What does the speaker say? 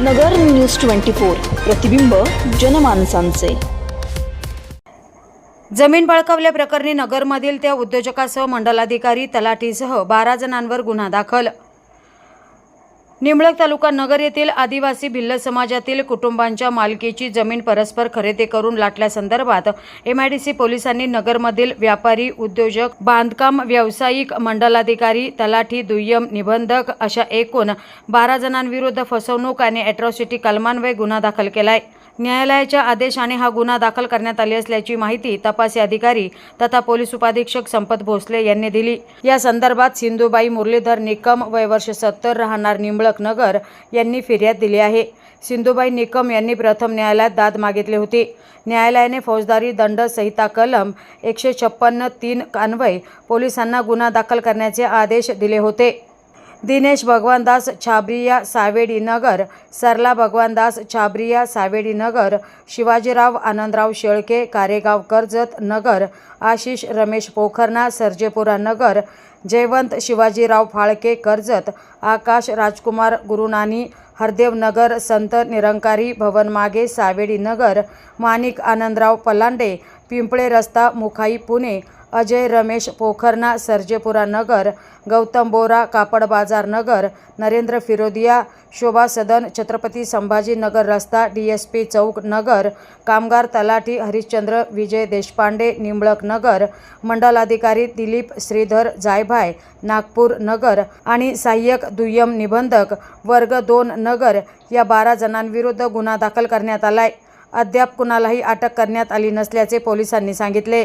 नगर news twenty four प्रतिबिंब जनमानसांचे. जमीन बळकावल्याप्रकरणी नगरमधील त्या उद्योजकासह मंडलाधिकारी तलाठीसह बारा जणांवर गुन्हा दाखल. निमळक तालुका नगर येथील आदिवासी भिल्ल समाजातील कुटुंबांच्या मालकीची जमीन परस्पर खरेदी करून लाटल्यासंदर्भात एमआयडीसी पोलिसांनी नगरमधील व्यापारी उद्योजक बांधकाम व्यावसायिक मंडलाधिकारी तलाठी दुय्यम निबंधक अशा एकूण बारा जणांविरुद्ध फसवणूक आणि अॅट्रॉसिटी कलमान्वये गुन्हा दाखल केला आहे न्यायालयाच्या आदेशाने हा गुन्हा दाखल करण्यात आली असल्याची माहिती तपासी अधिकारी तथा पोलीस उपाधीक्षक संपत भोसले यांनी दिली. या संदर्भात सिंधुबाई मुरलीधर निकम वय वर्ष सत्तर राहणार निंबळक नगर यांनी फिर्याद दिली आहे. सिंधुबाई निकम यांनी प्रथम न्यायालयात दाद मागितली होती. न्यायालयाने फौजदारी दंड संहिता कलम एकशे छप्पन्न तीन अन्वय पोलिसांना गुन्हा दाखल करण्याचे आदेश दिले होते. दिनेश भगवानदास छाबरिया सावेडी नगर सरला भगवानदास छाबरिया सावेडी नगर शिवाजीराव आनंदराव शेळके कारेगाव कर्जत नगर आशिष रमेश पोखरणा सर्जेपुरा नगर जयवंत शिवाजीराव फाळके कर्जत आकाश राजकुमार गुरुनानी हरदेव नगर संत निरंकारी भवन मागे सावेडी नगर माणिक आनंदराव पलांडे पिंपळे रस्ता मुखाई पुणे अजय रमेश पोखरणा सर्जेपुरा नगर गौतम बोरा कापड बाजार नगर नरेंद्र फिरोदिया शोभा सदन छत्रपती संभाजी नगर रस्ता डी एस पी चौक नगर कामगार तलाठी हरिश्चंद्र विजय देशपांडे निंबळक नगर मंडलाधिकारी दिलीप श्रीधर जायभाय नागपूर नगर आणि सहाय्यक दुय्यम निबंधक वर्ग दोन नगर या बारा जणांविरुद्ध गुन्हा दाखल करण्यात आलाय. अद्याप कुणालाही अटक करण्यात आली नसल्याचे पोलिसांनी सांगितले.